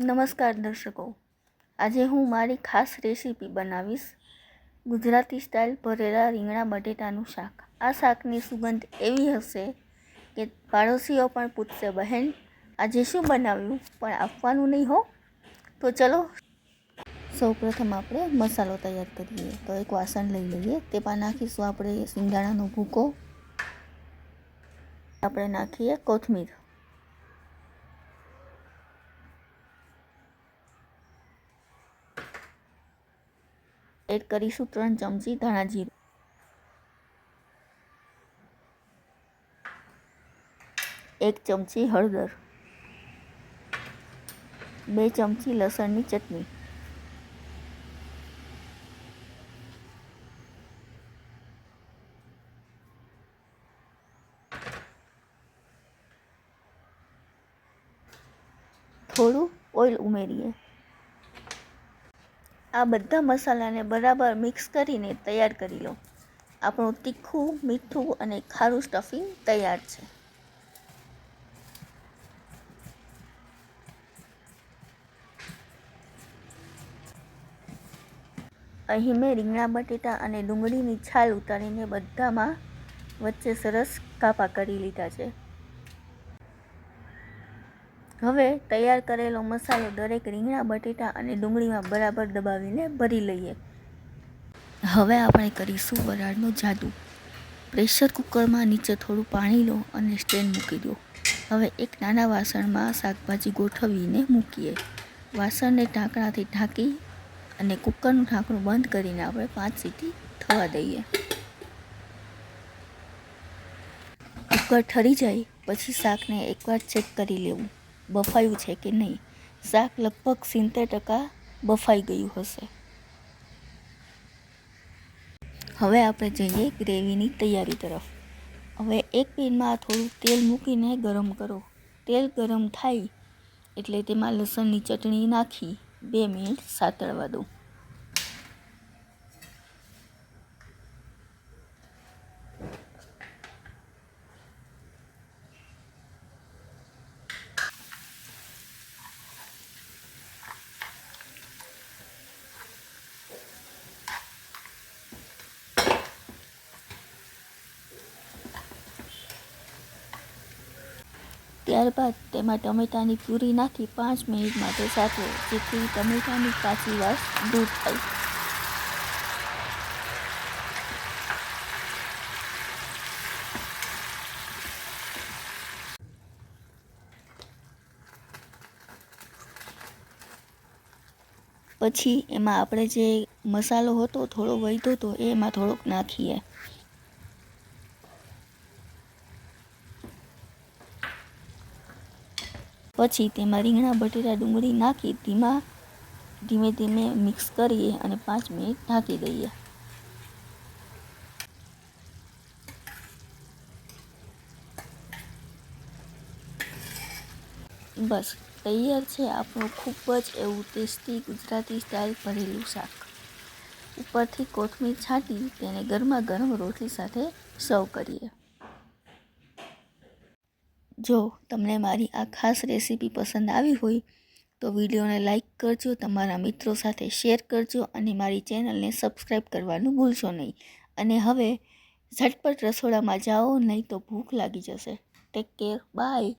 નમસ્કાર દર્શકો. આજે હું મારી ખાસ રેસીપી બનાવીશ. ગુજરાતી સ્ટાઇલ ભરેલા રીંગણા બટેટાનું શાક. આ શાકની સુગંધ એવી હશે કે પાડોશીઓ પણ પૂછશે, બહેન, આજે શું બનાવ્યું? પણ આપવાનું નહીં હો. તો ચલો. સૌપ્રથમ આપણે મસાલો તૈયાર કરીએ. તો એક વાસણ લઈ લઈએ. તેમાં નાખીશું આપણે સિંગાણાનો ભૂકો. આપણે નાખીએ કોથમીર. એડ કરીશું ત્રણ ચમચી ધાણા જીરું એક ચમચી હળદર બે ચમચી લસણની ચટણી થોડું ઓઇલ ઉમેરીએ આ બધા મસાલાને બરાબર મિક્સ કરીને તૈયાર કરી લો. આપણું તીખું, મીઠું અને ખારું સ્ટફિંગ તૈયાર છે. અહીં મેં રીંગણા, બટેટા અને ડુંગળીની છાલ ઉતારીને બધામાં વચ્ચે સરસ કાપા કરી લીધા છે. હવે તૈયાર કરેલો મસાલો દરેક રીંગણા, બટેટા અને ડુંગળીમાં બરાબર દબાવીને ભરી લઈએ. હવે આપણે કરીશું વરાળનો જાદુ. પ્રેશર કુકરમાં નીચે થોડું પાણી લો અને સ્ટેન્ડ મૂકી દો. હવે એક નાના વાસણમાં શાકભાજી ગોઠવીને મૂકીએ. વાસણને ઢાંકણાથી ઢાંકી અને કુકરનું ઢાંકણું બંધ કરીને આપણે પાંચ સીટી થવા દઈએ. કુકર ઠરી જાય, પછી શાકને એકવાર ચેક કરી લેવું. બફાયું છે કે નહીં? શાક લગભગ સિત્તેર ટકા બફાઈ ગયું હશે. હવે આપણે જઈએ ગ્રેવીની તૈયારી તરફ. હવે એક પેનમાં થોડું તેલ મૂકીને ગરમ કરો. તેલ ગરમ થાય એટલે તેમાં લસણની ચટણી નાખી, બે મિનિટ સાતળવા દો. ત્યારબાદ તેમાં ટમેટાની પ્યુરી નાખી પાંચ મિનિટ માટે સાચવો જેથી ટમેટાની કાચી વાસ દૂર થાય પછી એમાં આપણે જે મસાલો હતો, થોડો વધ્યો હતો એમાં થોડોક નાખીએ. પછી તેમાં રીંગણા, બટેટા, ડુંગળી નાખી, ધીમા, ધીમે ધીમે મિક્સ કરીએ અને પાંચ મિનિટ ઢાંકી દઈએ. બસ, તૈયાર છે આપણું ખૂબ જ એવું ટેસ્ટી ગુજરાતી સ્ટાઇલ ભરેલું શાક. ઉપરથી કોથમીર છાંટી તેને ગરમા ગરમ રોટલી સાથે સર્વ કરીએ. જો તમને મારી આ ખાસ રેસીપી પસંદ આવી હોય, તો વિડીયોને લાઈક કરજો, તમારા મિત્રો સાથે શેર કરજો અને મારી ચેનલને સબસ્ક્રાઈબ કરવાનું ભૂલશો નહીં. અને હવે ઝટપટ રસોડામાં જાઓ, નહીં તો ભૂખ લાગી જશે. Take care bye